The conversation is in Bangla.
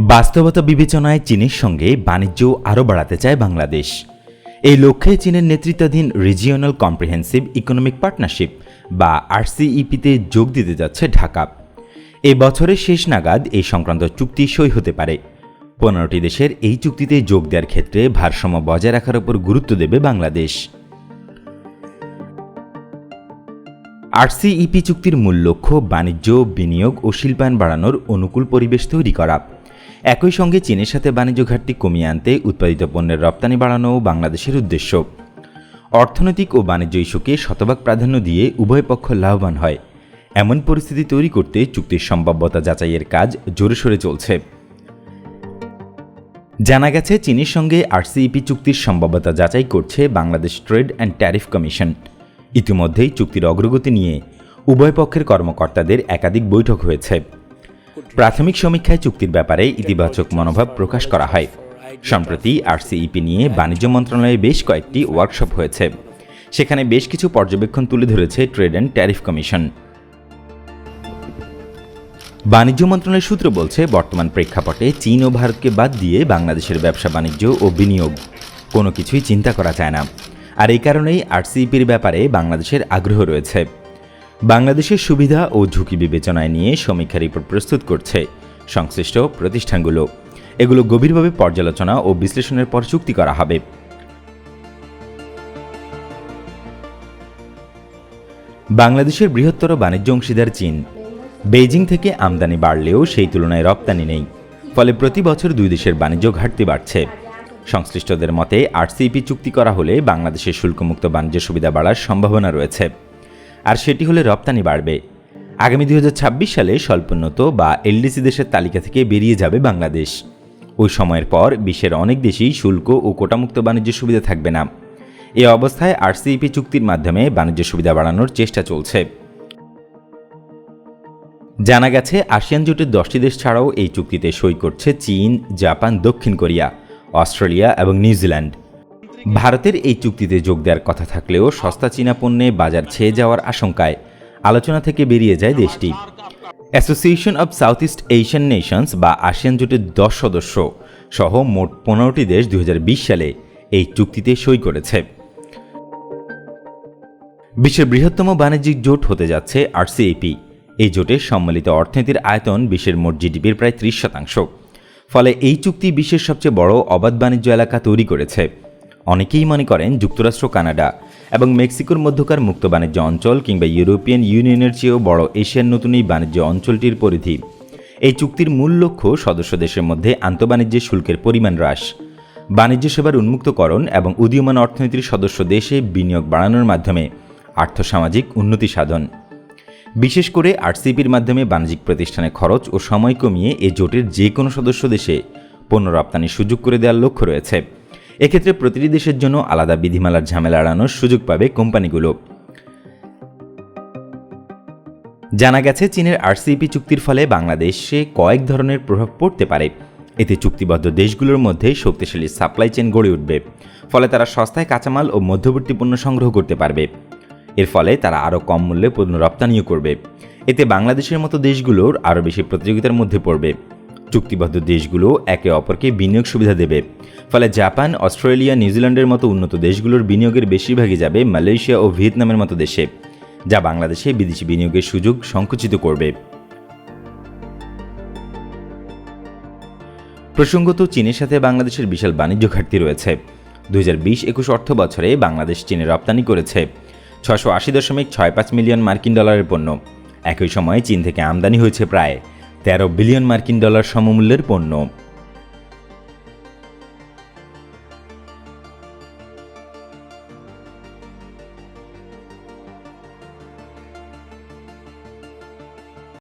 বাস্তবতা বিবেচনায় চীনের সঙ্গে বাণিজ্য আরও বাড়াতে চায় বাংলাদেশ। এই লক্ষ্যে চীনের নেতৃত্বাধীন রিজিওনাল কম্প্রিহেন্সিভ ইকোনমিক পার্টনারশিপ বা আরসিইপিতে যোগ দিতে যাচ্ছে ঢাকা। এ বছরের শেষ নাগাদ এই সংক্রান্ত চুক্তি সই হতে পারে। পনেরোটি দেশের এই চুক্তিতে যোগ দেওয়ার ক্ষেত্রে ভারসাম্য বজায় রাখার উপর গুরুত্ব দেবে বাংলাদেশ। আরসিইপি চুক্তির মূল লক্ষ্য বাণিজ্য, বিনিয়োগ ও শিল্পায়ন বাড়ানোর অনুকূল পরিবেশ তৈরি করা। একই সঙ্গে চীনের সাথে বাণিজ্য ঘাটতি কমিয়ে আনতে উৎপাদিত পণ্যের রপ্তানি বাড়ানোও বাংলাদেশের উদ্দেশ্য। অর্থনৈতিক ও বাণিজ্য ইস্যুকে শতভাগ প্রাধান্য দিয়ে উভয় পক্ষ লাভবান হয়। এমন পরিস্থিতি তৈরি করতে চুক্তির সম্ভাব্যতা যাচাইয়ের কাজ জোরে সোরে চলছে। জানা গেছে, চীনের সঙ্গে আরসিইপি চুক্তির সম্ভাব্যতা যাচাই করছে Bangladesh trade and tariff commission. ইতিমধ্যেই চুক্তির অগ্রগতি নিয়ে উভয় পক্ষের কর্মকর্তাদের একাধিক বৈঠক হয়েছে। প্রাথমিক সমীক্ষায় চুক্তির ব্যাপারে ইতিবাচক মনোভাব প্রকাশ করা হয়। সম্প্রতি আরসিইপি নিয়ে বাণিজ্য মন্ত্রণালয়ে বেশ কয়েকটি ওয়ার্কশপ হয়েছে। সেখানে বেশ কিছু পর্যবেক্ষণ তুলে ধরেছে ট্রেড অ্যান্ড ট্যারিফ কমিশন। বাণিজ্য মন্ত্রণালয়ের সূত্র বলছে, বর্তমান প্রেক্ষাপটে চীন ও ভারতকে বাদ দিয়ে বাংলাদেশের ব্যবসা বাণিজ্য ও বিনিয়োগ কোনো কিছুই চিন্তা করা যায় না। আর এই কারণেই আরসিইপির ব্যাপারে বাংলাদেশের আগ্রহ রয়েছে। বাংলাদেশের সুবিধা ও ঝুঁকি বিবেচনায় নিয়ে সমীক্ষা রিপোর্ট প্রস্তুত করছে সংশ্লিষ্ট প্রতিষ্ঠানগুলো। এগুলো গভীরভাবে পর্যালোচনা ও বিশ্লেষণের পর চুক্তি করা হবে। বাংলাদেশের বৃহত্তর বাণিজ্য অংশীদার চীন। বেইজিং থেকে আমদানি বাড়লেও সেই তুলনায় রপ্তানি নেই। ফলে প্রতি বছর দুই দেশের বাণিজ্য ঘাটতি বাড়ছে। সংশ্লিষ্টদের মতে, আরসিইপি চুক্তি করা হলে বাংলাদেশের শুল্কমুক্ত বাণিজ্য সুবিধা বাড়ার সম্ভাবনা রয়েছে। আর সেটি হলে রপ্তানি বাড়বে। আগামী দুই হাজার ছাব্বিশ সালে স্বল্পোন্নত বা এলডিসি দেশের তালিকা থেকে বেরিয়ে যাবে বাংলাদেশ। ওই সময়ের পর বিশ্বের অনেক দেশেই শুল্ক ও কোটামুক্ত বাণিজ্য সুবিধা থাকবে না। এ অবস্থায় আরসিইপি চুক্তির মাধ্যমে বাণিজ্য সুবিধা বাড়ানোর চেষ্টা চলছে। জানা গেছে, আসিয়ান জোটের দশটি দেশ ছাড়াও এই চুক্তিতে সই করছে চীন, জাপান, দক্ষিণ কোরিয়া। অস্ট্রেলিয়া এবং নিউজিল্যান্ড ভারতের এই চুক্তিতে যোগ দেওয়ার কথা থাকলেও সস্তা চীনা পণ্যে বাজার ছেয়ে যাওয়ার আশঙ্কায় আলোচনা থেকে বেরিয়ে যায় দেশটি। Association of South East Asian nations বা আসিয়ান জোটের দশ সদস্য সহ মোট পনেরোটি দেশ দু হাজার বিশ সালে এই চুক্তিতে সই করেছে। বিশ্বের বৃহত্তম বাণিজ্যিক জোট হতে যাচ্ছে আরসিএপি এই জোটের সম্মিলিত অর্থনীতির আয়তন বিশ্বের মোট জিডিপির প্রায় ত্রিশ শতাংশ। ফলে এই চুক্তি বিশ্বের সবচেয়ে বড় অবাধ বাণিজ্য এলাকা তৈরি করেছে। অনেকেই মনে করেন যুক্তরাষ্ট্র, কানাডা এবং মেক্সিকোর মধ্যকার মুক্ত বাণিজ্য অঞ্চল কিংবা ইউরোপিয়ান ইউনিয়নের চেয়েও বড় এশিয়ার নতুন এই বাণিজ্য অঞ্চলটির পরিধি। এই চুক্তির মূল লক্ষ্য সদস্য দেশের মধ্যে আন্তঃবাণিজ্যের শুল্কের পরিমাণ হ্রাস। বাণিজ্য সেবার উন্মুক্তকরণ এবং উদীয়মান অর্থনীতির সদস্য দেশে বিনিয়োগ বাড়ানোর মাধ্যমে আর্থসামাজিক উন্নতি সাধন। বিশেষ করে আরসিপির মাধ্যমে বাণিজ্যিক প্রতিষ্ঠানের খরচ ও সময় কমিয়ে এ জোটের যে কোনো সদস্য দেশে পণ্য রপ্তানির সুযোগ করে দেওয়ার লক্ষ্য রয়েছে। এক্ষেত্রে প্রতিটি দেশের জন্য আলাদা বিধিমালার ঝামেলা এড়ানোর সুযোগ পাবে কোম্পানিগুলো। জানা গেছে, চীনের আরসিপি চুক্তির ফলে বাংলাদেশে কয়েক ধরনের প্রভাব পড়তে পারে। এতে চুক্তিবদ্ধ দেশগুলোর মধ্যে শক্তিশালী সাপ্লাই চেন গড়ে উঠবে। ফলে তারা সস্তায় কাঁচামাল ও মধ্যবর্তী পণ্য সংগ্রহ করতে পারবে। এর ফলে তারা আরও কম মূল্যে পণ্য রপ্তানিও করবে। এতে বাংলাদেশের মতো দেশগুলোর আরও বেশি প্রতিযোগিতার মধ্যে পড়বে। চুক্তিবদ্ধ দেশগুলো একে অপরকে বিনিয়োগ সুবিধা দেবে। ফলে জাপান, অস্ট্রেলিয়া, নিউজিল্যান্ডের মতো উন্নত দেশগুলোর বিনিয়োগের বেশিরভাগই যাবে মালয়েশিয়া ও ভিয়েতনামের মতো দেশে, যা বাংলাদেশে বিদেশি বিনিয়োগের সুযোগ সংকুচিত করবে। প্রসঙ্গত চীনের সাথে বাংলাদেশের বিশাল বাণিজ্য ঘাটতি রয়েছে। দুই হাজার বিশ একুশ অর্থ বছরে বাংলাদেশ চীনে রপ্তানি করেছে। ছশো আশি দশমিক ছয় পাঁচ মিলিয়ন মার্কিন ডলারের পণ্য। একই সময়ে চীন থেকে আমদানি হয়েছে প্রায় তেরো বিলিয়ন মার্কিন ডলার সমমূল্যের পণ্য।